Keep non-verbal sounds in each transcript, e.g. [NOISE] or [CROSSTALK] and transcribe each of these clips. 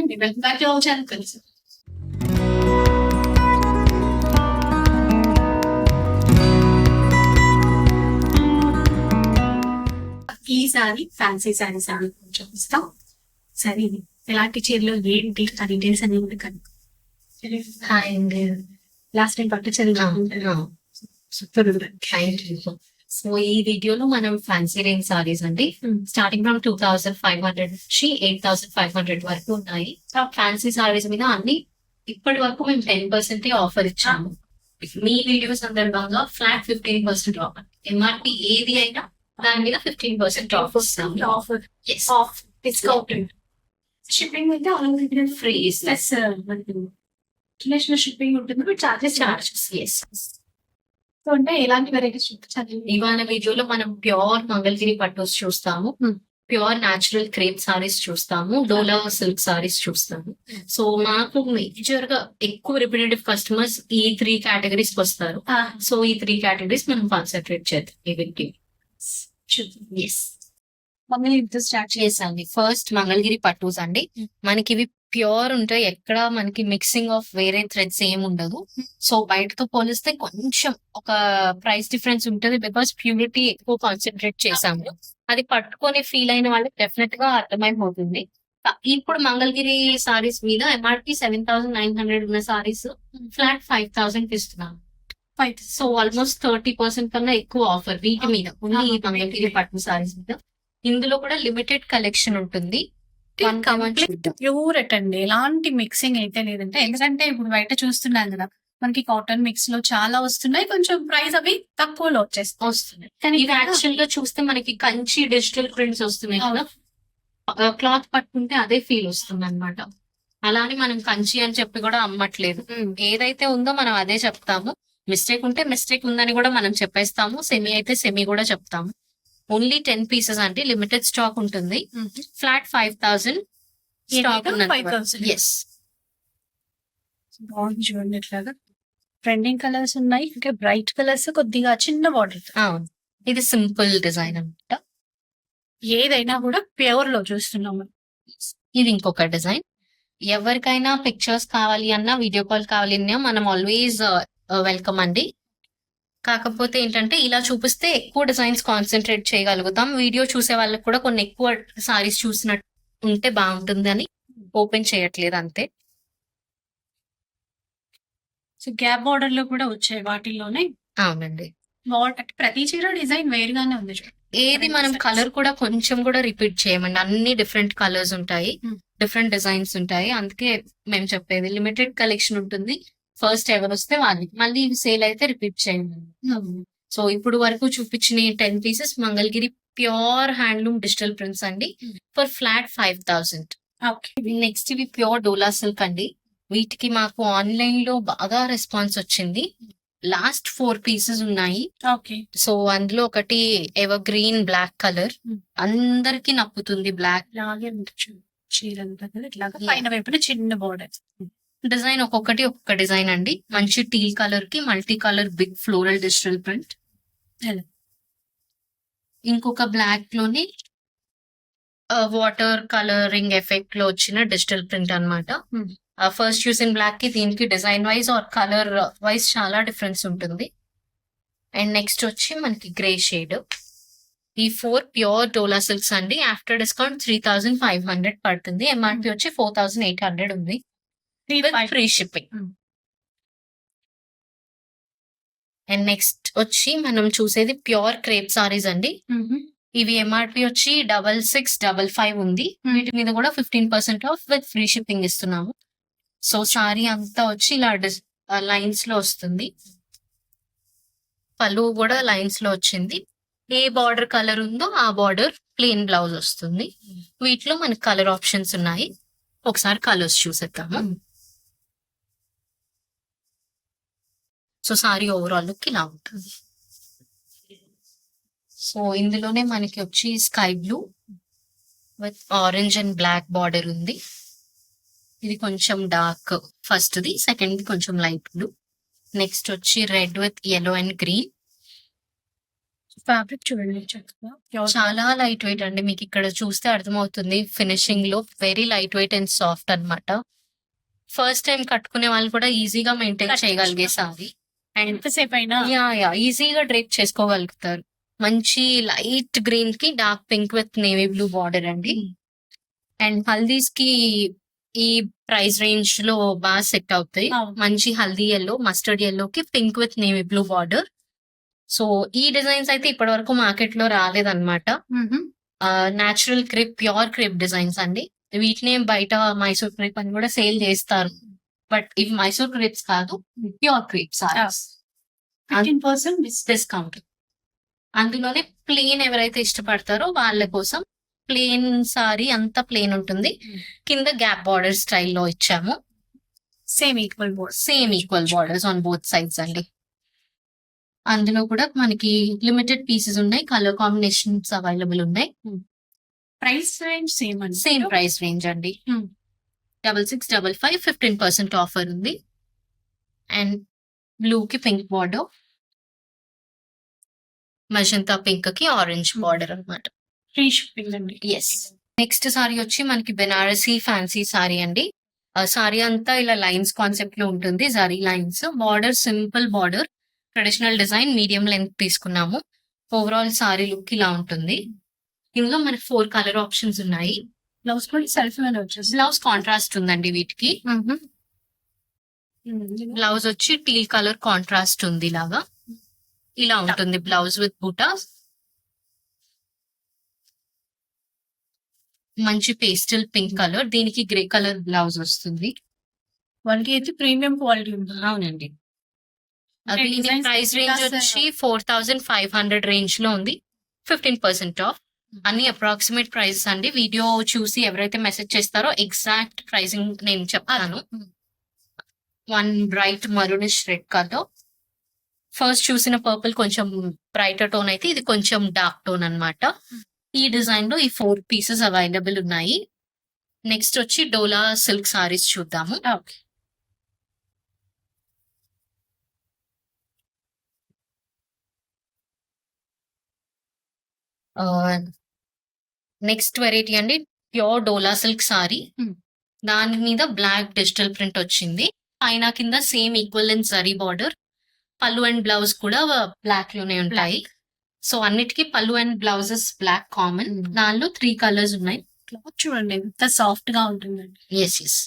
అండి welcome back to our channel friends ఈ sari fancy saris అని కొంచెం ఇస్తాం సరే ఎలాంటి చీరలు ఏంటి ఆ డీటెయిల్స్ కూడా కనుక. అండ్ లాస్ట్ టైం పట్టు సూపర్ థ్యాంక్ యూ సో ఈ వీడియోలో మనం ఫ్యాన్సీ రేంజ్ సారీస్ అండి. Starting from two thousand five hundred నుంచి ఎయిట్ థౌసండ్ ఫైవ్ హండ్రెడ్ వరకు ఉన్నాయి. ఫ్యాన్సీ సారీస్ మీద అన్ని ఇప్పటి వరకు మేము టెన్ పర్సెంట్ ఆఫర్ ఇచ్చాము. మీ వీడియో సందర్భంగా flat fifteen percent offer MRP ఏది అయినా దాని మీద fifteen percent offer Yes. Off discount shipping అయితే all free plus international shipping ఉంటుంది but charges charge charges yes so అంటే ఎలాంటి వెరైటీస్ చూపించాలి? ఇవాళ వీడియోలో మనం ప్యూర్ మంగళగిరి పట్టోస్ చూస్తాము. ప్యూర్ న్యాచురల్ క్రేప్ సారీస్ చూస్తాము. డోలా సిల్క్ సారీస్ చూస్తాము. సో మాకు మేజర్గా ఎక్కువ రిపీటెడ్ కస్టమర్స్ ఈ త్రీ కేటగిరీస్ వస్తారు. సో ఈ త్రీ కేటగిరీస్ మనం కాన్సన్ట్రేట్ చేద్దాం. మమ్మల్ని ఇంత స్టార్ట్ చేసాండి ఫస్ట్ మంగళగిరి పట్టూస్ అండి. మనకి ఇవి ప్యూర్ ఉంటాయి ఎక్కడ మనకి మిక్సింగ్ ఆఫ్ వేరే థ్రెడ్స్ ఏం ఉండదు. సో బయటతో పోలిస్తే కొంచెం ఒక ప్రైస్ డిఫరెన్స్ ఉంటుంది బికాస్ ప్యూరిటీ ఎక్కువ కాన్సన్ట్రేట్ చేసాము అది పట్టుకొని ఫీల్ అయిన వాళ్ళకి డెఫినెట్గా అర్థమైపోతుంది. ఇప్పుడు మంగళగిరి సారీస్ మీద MRP seven thousand nine hundred ఉన్న సారీస్ ఫ్లాట్ ఫైవ్ థౌసండ్ ఇస్తున్నాం. Five so almost thirty percent కన్నా ఎక్కువ ఆఫర్ వీటి మీద ఓన్లీ ఈ మంగళగిరి పట్టు సారీస్ మీద. ఇందులో కూడా లిమిటెడ్ కలెక్షన్ ఉంటుంది. చూద్దాం. ప్యూర్ అండి ఎలాంటి మిక్సింగ్ అయితే లేదంటే ఎందుకంటే ఇప్పుడు బయట చూస్తున్నాం కదా మనకి కాటన్ మిక్స్లో చాలా వస్తున్నాయి. కొంచెం ప్రైస్ అవి తక్కువలో వచ్చేస్తాయి. వస్తున్నాయి కానీ ఇవి యాక్చువల్గా చూస్తే మనకి కంచి డిజిటల్ ప్రింట్స్ వస్తున్నాయి కదా. క్లాత్ పట్టుకుంటే అదే ఫీల్ వస్తుంది అనమాట అలానే మనం కంచి అని చెప్పి కూడా అమ్మట్లేదు. ఏదైతే ఉందో మనం అదే చెప్తాము. మిస్టేక్ ఉంటే మిస్టేక్ ఉందని కూడా మనం చెప్పేస్తాము. సెమీ అయితే సెమీ కూడా చెప్తాము. ఓన్లీ టెన్ పీసెస్ అంటే లిమిటెడ్ స్టాక్ ఉంటుంది. ఫ్లాట్ ఫైవ్ థౌసండ్ స్టాక్ ఏదైనా ఉన్నంత 5,000. ఎస్ బాగుంది చూడండి ఇట్లాగా. ట్రెండింగ్ కలర్స్ ఉన్నాయి. ఇంకా బ్రైట్ కలర్స్ కొద్దిగా చిన్న బార్డర్ అవును. ఇది సింపుల్ డిజైన్ అనమాట ఏదైనా కూడా ప్యూర్లో చూస్తున్నాం మనం. ఇది ఇంకొక డిజైన్. ఎవరికైనా పిక్చర్స్ కావాలి అన్నా వీడియో కాల్ కావాలి అన్నా మనం ఆల్వేస్ వెల్కమ్ అండి. కాకపోతే ఏంటంటే ఇలా చూపిస్తే ఎక్కువ డిజైన్స్ కాన్సన్ట్రేట్ చేయగలుగుతాం. వీడియో చూసే వాళ్ళకి కూడా కొన్ని ఎక్కువ సారీస్ చూసినట్టు ఉంటే బాగుంటుంది అని ఓపెన్ చేయట్లేదు అంతే. సో గ్యాప్ బార్డర్లో కూడా వచ్చాయి వాటిల్లోనే? అవునండి. ప్రతి చీర డిజైన్ వేరుగానే ఉంది ఏది మనం కలర్ కూడా కొంచెం కూడా రిపీట్ చేయమండి. అన్ని డిఫరెంట్ కలర్స్ ఉంటాయి. Hmm. డిఫరెంట్ డిజైన్స్ ఉంటాయి. అందుకే మేము చెప్పేది లిమిటెడ్ కలెక్షన్ ఉంటుంది. ఫస్ట్ ఎవరు వస్తే వాళ్ళకి. మళ్ళీ ఇవి సేల్ అయితే రిపీట్ చేయండి. సో ఇప్పుడు వరకు చూపించిన ten pieces Mangalagiri pure handloom digital prints అండి. For flat five thousand okay next ఇవి ప్యూర్ డోలా సిల్క్ అండి. వీటికి మాకు ఆన్లైన్లో బాగా రెస్పాన్స్ వచ్చింది. లాస్ట్ ఫోర్ పీసెస్ ఉన్నాయి. ఓకే సో అందులో ఒకటి ఎవర్ గ్రీన్ బ్లాక్ కలర్. అందరికి నప్పుతుంది బ్లాక్ చీర ఇట్లాగా. పైన వైపున చిన్న బార్డర్ డిజైన్ ఒక్కొక్కటి ఒక్కొక్క డిజైన్ అండి. మంచి టీల్ కలర్కి multi colour big floral digital print. ఇంకొక బ్లాక్లోని వాటర్ కలరింగ్ ఎఫెక్ట్లో వచ్చిన డిజిటల్ ప్రింట్ అన్నమాట. Hmm. ఫస్ట్ చూసిన బ్లాక్కి దీనికి design wise or colour wise చాలా డిఫరెన్స్ ఉంటుంది. అండ్ నెక్స్ట్ వచ్చి మనకి గ్రే షేడ్. ఈ ఫోర్ ప్యూర్ డోలా సిల్క్స్ అండి. After discount three thousand five hundred పడుతుంది. ఎంఆర్పి వచ్చి ఫోర్ థౌసండ్ ఎయిట్ హండ్రెడ్ ఉంది. Free shipping. అండ్ నెక్స్ట్ వచ్చి మనం చూసేది ప్యూర్ క్రేప్ సారీస్ అండి. ఇవి ఎంఆర్పి వచ్చి డబల్ సిక్స్ డబల్ ఫైవ్ ఉంది. వీటి మీద కూడా fifteen percent off with free shipping ఇస్తున్నాము. సో సారీ అంతా వచ్చి ఇలా లైన్స్లో వస్తుంది. పళ్ళు కూడా లైన్స్లో వచ్చింది. ఏ బార్డర్ కలర్ ఉందో ఆ బార్డర్ ప్లెయిన్ బ్లౌజ్ వస్తుంది. వీటిలో మనకి కలర్ ఆప్షన్స్ ఉన్నాయి. ఒకసారి కలర్స్ చూసేద్దాము. సో సారీ ఓవరాల్ లుక్ ఇలా ఉంటుంది. సో ఇందులోనే మనకి వచ్చి sky blue with orange and black border ఉంది. ఇది కొంచెం డార్క్ ఫస్ట్ ది సెకండ్ ది కొంచెం లైట్ బ్లూ నెక్స్ట్ వచ్చి red with yellow and green fabric చూడండి చాలా లైట్ వెయిట్ అండి. మీకు ఇక్కడ చూస్తే అర్థమవుతుంది ఫినిషింగ్లో very light weight and soft అన్నమాట. ఫస్ట్ టైం కట్టుకునే వాళ్ళు కూడా ఈజీగా మెయింటైన్. చేయగలిగే సారీ ఎంతసేపు అయినా యా యా. ఈజీగా డ్రేప్ చేసుకోగలుగుతారు. మంచి లైట్ గ్రీన్కి dark pink with navy blue border అండి. అండ్ హల్దీస్కి ఈ ప్రైస్ రేంజ్లో బాగా సెట్ అవుతాయి. మంచి హల్దీ ఎల్లో మస్టర్డ్ ఎల్లో కి pink with navy blue border. So ఈ డిజైన్స్ అయితే ఇప్పటి వరకు మార్కెట్లో రాలేదన్నమాట. మ్మ్. Natural crepe pure crepe designs అండి. వీటిని బయట మైసూర్ క్రిప్ అని కూడా సేల్ చేస్తారు. బట్ ఇవి మైసూర్ క్రిప్స్ కాదు pure crepes fifteen percent discount అందులోనే ప్లేన్ ఎవరైతే ఇష్టపడతారో వాళ్ళ కోసం ప్లేన్ సారీ అంతా ప్లేన్ ఉంటుంది. Hmm. కింద గ్యాప్ బార్డర్ స్టైల్లో ఇచ్చాము. Same equal board same equal borders on both sides అండి. అందులో కూడా మనకి లిమిటెడ్ పీసెస్ ఉన్నాయి కలర్ కాంబినేషన్స్ అవైలబుల్ ఉన్నాయి. ప్రైస్ రేంజ్ సేమ్ అండి. సేమ్ ప్రైస్ రేంజ్ అండి. Hmm. Double six double five fifteen percent offer ఉంది. అండ్ బ్లూ కి పింక్ బార్డర్. మజంతా పింక్కి ఆరెంజ్ బార్డర్ అన్నమాట. ఫ్రీ షిప్పింగ్ అండి. ఎస్ నెక్స్ట్ సారీ వచ్చి మనకి బెనారసీ ఫ్యాన్సీ సారీ అండి. సారీ అంతా ఇలా లైన్స్ కాన్సెప్ట్లో ఉంటుంది. Zari lines. Border simple border. Traditional design medium length తీసుకున్నాము. ఓవరాల్ సారీ లుక్ ఇలా ఉంటుంది. ఇందులో మనకి ఫోర్ కలర్ ఆప్షన్స్ ఉన్నాయి. బ్లౌజ్ కూడా సెల్ఫ్ మీద వచ్చేసి. బ్లౌజ్ కాంట్రాస్ట్ ఉందండి వీటికి. బ్లౌజ్ వచ్చి టీల్ కలర్ కాంట్రాస్ట్ ఉంది ఇలాగా ఇలా ఉంటుంది బ్లౌజ్ విత్ బూటా. మంచి పేస్టల్ పింక్ కలర్ దీనికి గ్రే కలర్ బ్లౌజ్ వస్తుంది. వాళ్ళకి అయితే ప్రీమియం క్వాలిటీ ఉంటుంది అవునండి. అది ప్రైస్ రేంజ్ వచ్చి ఫోర్ థౌసండ్ ఫైవ్ హండ్రెడ్ రేంజ్లో ఉంది. ఫిఫ్టీన్ పర్సెంట్ ఆఫ్ అన్ని అప్రాక్సిమేట్ ప్రైసెస్ అండి. వీడియో చూసి ఎవరైతే మెసేజ్ చేస్తారో ఎగ్జాక్ట్ ప్రైసింగ్ నేను చెప్తాను. One bright maroonish red colour first చూసిన పర్పుల్ కొంచెం బ్రైటర్ టోన్ అయితే ఇది కొంచెం డార్క్ టోన్ అన్నమాట. ఈ డిజైన్లో ఈ ఫోర్ పీసెస్ అవైలబుల్ ఉన్నాయి. నెక్స్ట్ వచ్చి డోలా సిల్క్ సారీస్ చూద్దాము. ఓకే నెక్స్ట్ వెరైటీ అండి ప్యూర్ డోలా సిల్క్ సారీ. దాని మీద బ్లాక్ డిజిటల్ ప్రింట్ వచ్చింది. పైన కింద same equal and zari border పళ్ళు అండ్ బ్లౌజ్ కూడా బ్లాక్లోనే ఉంటాయి. సో అన్నిటికీ పళ్ళు అండ్ బ్లౌజెస్ బ్లాక్ కామన్. దానిలో త్రీ కలర్స్ ఉన్నాయి. క్లాత్ చూడండి ఎంత సాఫ్ట్గా ఉంటుందండి. ఎస్ ఎస్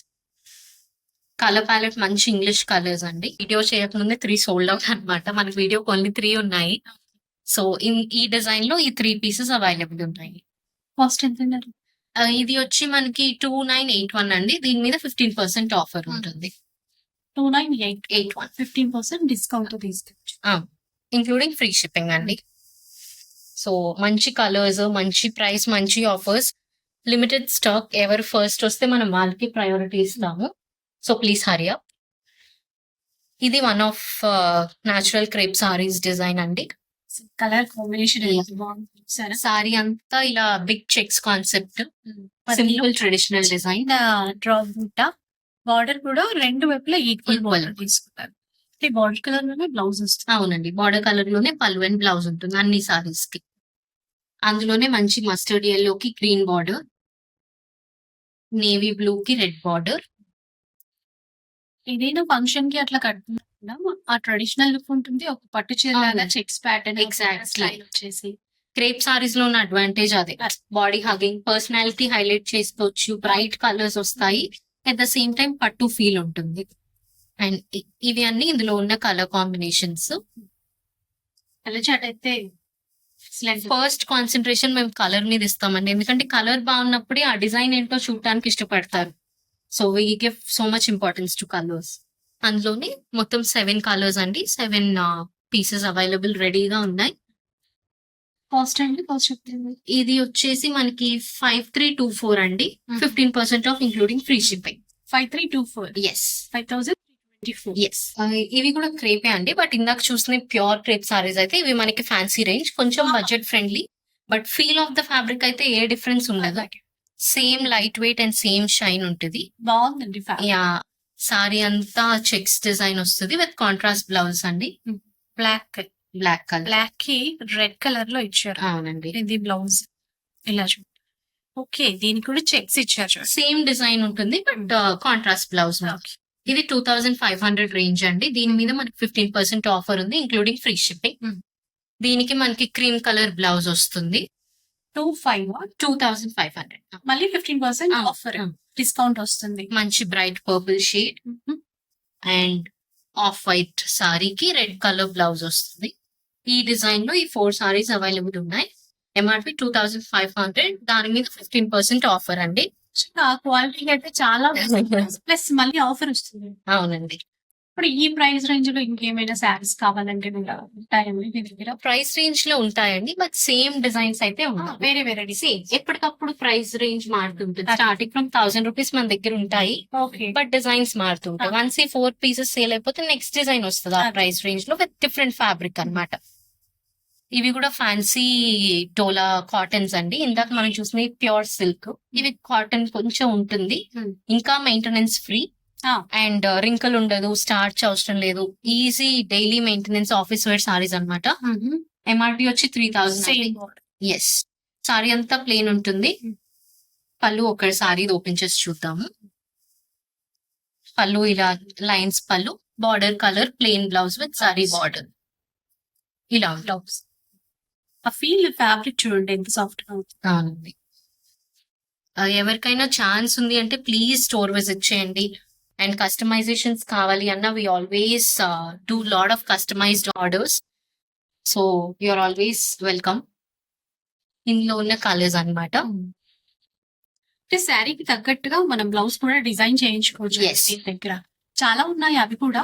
కలర్ ప్యాలెట్ మంచి ఇంగ్లీష్ కలర్స్ అండి. వీడియో చేయకముందే త్రీ సోల్డ్ అవుట్ అన్నమాట. మనకి వీడియో ఓన్లీ త్రీ ఉన్నాయి. సో ఈ డిజైన్లో ఈ త్రీ పీసెస్ అవైలబుల్ ఉన్నాయి కాస్ట్ ఎంత అన్నారు ఇది వచ్చి మనకి టూ నైన్ ఎయిట్ వన్ అండి. దీని మీద ఫిఫ్టీన్ పర్సెంట్ ఆఫర్ ఉంటుంది. Two nine eight eight one. Fifteen percent discount తీసుకోవచ్చు. ఇంక్లూడింగ్ ఫ్రీ షిప్పింగ్ అండి. సో మంచి కలర్స్ మంచి ప్రైస్ మంచి ఆఫర్స్. లిమిటెడ్ స్టాక్ ఎవరు ఫస్ట్ వస్తే మనం వాళ్ళకి ప్రయారిటీ ఇస్తాము. సో ప్లీజ్ హరియా ఇది one of natural crepe saris design అండి. కలర్ కాంబినేషన్ బాగుంది సరే సారీ అంతా ఇలా big checks concept. Simple traditional design. Drop బుట్ట బార్డర్ కూడా రెండు వైపులా ఈక్వల్. బార్డర్ తీసుకున్నారు ఈ బార్డర్ కలర్లోనే బ్లౌజ్ వస్తుంది. అవునండి. బార్డర్ కలర్లోనే పల్లు అండ్ బ్లౌజ్ ఉంటుంది. అన్ని సారీస్కి. అందులోనే మంచి మస్టర్డ్ ఎల్లో కి గ్రీన్ బార్డర్ నేవీ బ్లూ కి రెడ్ బార్డర్ ఏదైనా ఫంక్షన్కి అట్లా కట్టుకున్నా ఆ ట్రెడిషనల్ లుక్ ఉంటుంది. ఒక పట్టు చీర లాగా. Checks pattern. స్టైల్ వచ్చేసి. క్రేప్ సారీస్లో ఉన్న అడ్వాంటేజ్ అదే. బాడీ హగింగ్ పర్సనాలిటీ హైలైట్ చేసుకోవచ్చు. బ్రైట్ కలర్స్ వస్తాయి. అట్ ద సేమ్ టైం పట్టు ఫీల్ ఉంటుంది. అండ్ ఇవి అన్ని ఇందులో ఉన్న కలర్ కాంబినేషన్స్ అయితే ఫస్ట్ కాన్సన్ట్రేషన్ మేము కలర్ మీద ఇస్తామండి. ఎందుకంటే కలర్ బాగున్నప్పుడే ఆ డిజైన్ ఏంటో చూడటానికి ఇష్టపడతారు. So we give so much importance to colours అందులోనే మొత్తం సెవెన్ కలర్స్ అండి. సెవెన్ పీసెస్ అవైలబుల్ రెడీగా ఉన్నాయి. కాస్ట్ అండి? కాస్ట్ చెప్తుంది ఇది వచ్చేసి మనకి ఫైవ్ త్రీ టూ ఫోర్ అండి. Fifteen percent off including free shipping five three two four yes five thousand ఎస్ ఇవి కూడా క్రేపే అండి. బట్ ఇందాక చూసిన ప్యూర్ క్రేప్ సారీస్ అయితే ఇవి మనకి ఫ్యాన్సీ రేంజ్ కొంచెం budget friendly but feel of the fabric అయితే ఏ డిఫరెన్స్ ఉండదు. Same light weight and same shine ఉంటుంది. బాగుందండి యా సారీ అంతా చెక్స్ డిజైన్ వస్తుంది విత్ కాంట్రాస్ట్ బ్లౌజ్ అండి. బ్లాక్ బ్లాక్ కలర్ బ్లాక్కి రెడ్ కలర్లో ఇచ్చారు. అవునండి. ఇది బ్లౌజ్. ఇలా చూడండి ఓకే దీనికి కూడా చెక్స్ ఇచ్చారు సేమ్ డిజైన్ ఉంటుంది బట్ కాంట్రాస్ట్ బ్లౌజ్ ఇది two thousand five hundred range అండి. దీని మీద మనకి ఫిఫ్టీన్ పర్సెంట్ ఆఫర్ ఉంది ఇంక్లూడింగ్ ఫ్రీ షిప్పింగ్. Hmm. దీనికి మనకి క్రీమ్ కలర్ బ్లౌజ్ వస్తుంది. Two five two thousand five hundred. మళ్ళీ ఫిఫ్టీన్ పర్సెంట్ ఆఫర్. డిస్కౌంట్ వస్తుంది. మంచి bright purple shade and off white సారీకి రెడ్ కలర్ బ్లౌజ్ వస్తుంది. ఈ డిజైన్లో ఈ ఫోర్ సారీస్ అవైలబుల్ ఉన్నాయి. MRP two thousand five hundred దాని మీద ఫిఫ్టీన్ పర్సెంట్ ఆఫర్ అండి. ఆ క్వాలిటీ అయితే చాలా [LAUGHS] ప్లస్ మళ్ళీ ఆఫర్ వస్తుంది. అవునండి. ఇప్పుడు ఈ ప్రైస్ రేంజ్లో ఇంకేమైనా శారీస్ కావాలంటే ఉంటాయండి మీ దగ్గర? ప్రైస్ రేంజ్లో ఉంటాయండి బట్ సేమ్ డిజైన్స్ అయితే ఉన్నాయి. వేరే వేరే సేమ్ ఎప్పటికప్పుడు ప్రైస్ రేంజ్ మారుతుంటుంది. స్టార్టింగ్ ఫ్రమ్ థౌసండ్ రూపీస్ మన దగ్గర ఉంటాయి ఓకే. బట్ డిజైన్స్ మారుతుంటాయి. వన్స్ ఈ ఫోర్ పీసెస్ సేల్ అయిపోతే నెక్స్ట్ డిజైన్ వస్తుంది ఆ. ప్రైస్ రేంజ్లో విత్ డిఫరెంట్ ఫ్యాబ్రిక్ అన్నమాట. ఇవి కూడా ఫ్యాన్సీ డోలా కాటన్స్ అండి. ఇందాక మనం చూసిన ప్యూర్ సిల్క్ ఇవి కాటన్ కొంచెం ఉంటుంది. Hmm. ఇంకా మెయింటెనెన్స్ ఫ్రీ. అండ్ రింకల్ ఉండదు స్టార్చ్ అవసరం లేదు. Easy daily maintenance office wear saris అన్నమాట. ఎంఆర్పి వచ్చి త్రీ థౌసండ్ ఎస్ సారీ అంతా ప్లేన్ ఉంటుంది. పళ్ళు ఒకటి సారీ ఓపెన్ చేసి చూద్దాము. పళ్ళు ఇలా లైన్స్ పళ్ళు. Border colour plain blouse with sari border ఇలా బ్లౌజ్ ఆ ఫీల్ ఫ్యాబ్రిక్ చూడండి ఎంత సాఫ్ట్గా ఉంది. అవునండి. ఎవరికైనా ఛాన్స్ ఉంది అంటే ప్లీజ్ స్టోర్ విజిట్ చేయండి. అండ్ కస్టమైజేషన్స్ కావాలి అన్న we always do lot of customised orders so you're always welcome ఇందులో ఉన్న కలర్స్ అన్నమాట. అంటే శారీకి తగ్గట్టుగా మనం బ్లౌజ్ కూడా డిజైన్ చేయించుకోవచ్చు దగ్గర. చాలా ఉన్నాయి అవి కూడా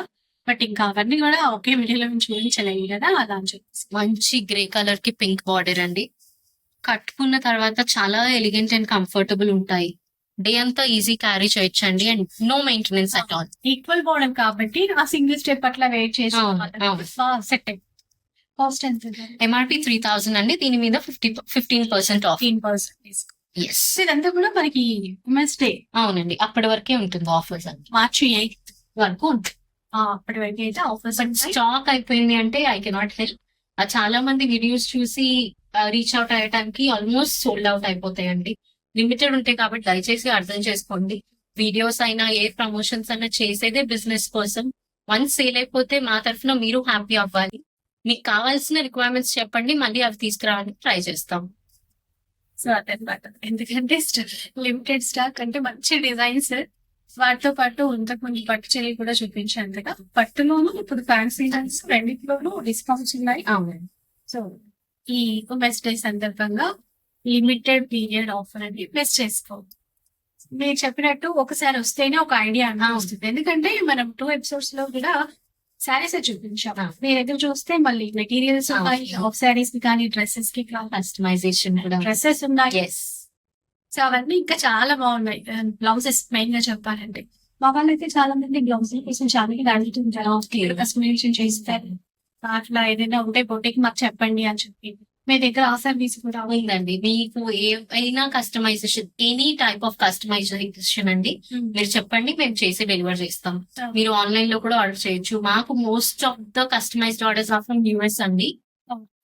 బట్ ఇంకా అవన్నీ కూడా ఒకే వీడియోలో నుంచి చూపించలేము కదా అలా అని చెప్పేసి. మంచి గ్రే కలర్కి పింక్ బార్డర్ అండి. కట్టుకున్న తర్వాత చాలా ఎలిగెంట్ అండ్ కంఫర్టబుల్ ఉంటాయి. డే అంతా ఈజీ క్యారీ చేయొచ్చండి and no maintenance at all. Equal border కాబట్టి ఆ సింగిల్ స్టెప్ అట్లా వెయిట్ చేసి. సెట్ కాస్ట్ ఎంత? ఎంఆర్పి త్రీ థౌసండ్ అండి. దీని మీద fifty fifteen percent off percent yes ఇదంతా కూడా మనకి ఉమెన్స్ డే అవునండి. అప్పటి వరకే ఉంటుంది ఆఫర్స్ అండి మార్చి ఎయిత్ వరకు ఉంటుంది. అప్పటి వరకు అయితే ఆఫర్స్ స్టాక్ అయిపోయింది అంటే ఐ కెనాట్ హెల్ప్ చాలా మంది వీడియోస్ చూసి రీచ్ అవుట్ అయ్యడానికి ఆల్మోస్ట్ సోల్డ్ అవుట్ అయిపోతాయండి. లిమిటెడ్ ఉంటాయి కాబట్టి దయచేసి అర్థం చేసుకోండి. వీడియోస్ అయినా ఏ ప్రమోషన్స్ అయినా చేసేదే బిజినెస్ కోసం. వన్స్ సేల్ అయిపోతే మా తరఫున మీరు హ్యాపీ అవ్వాలి. మీకు కావాల్సిన రిక్వైర్మెంట్స్ చెప్పండి మళ్ళీ అవి తీసుకురావడానికి ట్రై చేస్తాం. సో అదనమాట ఎందుకంటే లిమిటెడ్ స్టాక్ అంటే మంచి డిజైన్స్. వాటితో పాటు ఇంతకు ముందు పట్టు చెల్లి కూడా చూపించాను కదా. పట్టులోను ఇప్పుడు ఫ్యాన్సీ డిజైన్స్ రెండింటిలోనూ డిస్కౌంట్స్ ఉన్నాయి. అవునండి సో ఈ ఉమెన్స్ డే సందర్భంగా లిమిటెడ్ పీరియడ్ ఆఫర్ అని ప్లస్ చేసుకో మీరు చెప్పినట్టు ఒకసారి వస్తేనే ఒక ఐడియా అన్న. వస్తుంది. ఎందుకంటే మనం టూ ఎపిసోడ్స్లో కూడా శారీస్ చూపించాం. మీ దగ్గర చూస్తే మళ్ళీ మెటీరియల్స్. ఉన్నాయి ఆఫ్ శారీస్కి కానీ డ్రెస్సెస్కి కస్టమైజేషన్ కూడా డ్రెస్సెస్ ఉన్నాయి. సో అవన్నీ ఇంకా చాలా బాగున్నాయి. బ్లౌజెస్ మెయిన్గా చెప్పాలంటే. మా వాళ్ళు అయితే చాలా మంది బ్లౌజ్ కోసం చాలా అడుగుతుంటారు. కస్టమైజేషన్ చేస్తారు. అట్లా ఏదైనా ఉంటే బొటిక్ మాకు చెప్పండి అని చెప్పి. మీ దగ్గర ఆ సర్వీస్ కూడా ఉంది. ఉందండి. మీకు ఏమైనా customisation any type of customisation అండి. మీరు చెప్పండి మేము చేసి డెలివర్ చేస్తాం. మీరు ఆన్లైన్లో కూడా ఆర్డర్ చేయొచ్చు. మాకు most of the customised orders are from US అండి.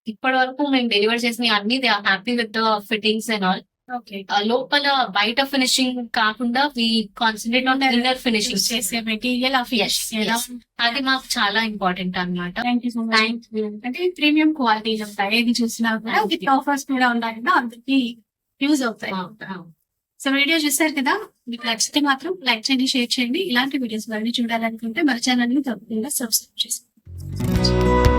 ఇప్పటి వరకు మేము డెలివర్ చేసిన అన్ని they are happy with the fittings and all లోపల బయట ఫినిషింగ్ కాకుండా we concentrate on inner finishing. చేసే మెటీరియల్ ఆ Yes, yes. అది మాకు చాలా ఇంపార్టెంట్ యూ అంటే ప్రీమియం క్వాలిటీస్ ఉంటాయి. ఏది చూసినా కూడా విత్. ఆఫర్స్ కూడా ఉన్నాయి కదా అందరికి యూజ్ అవుతాయి. సో వీడియో చూసారు కదా? మీకు నచ్చితే మాత్రం లైక్ చేయండి షేర్ చేయండి. ఇలాంటి వీడియోస్ మళ్ళీ చూడాలనుకుంటే మన ఛానల్ని తప్పకుండా సబ్స్క్రైబ్ చేసుకోండి.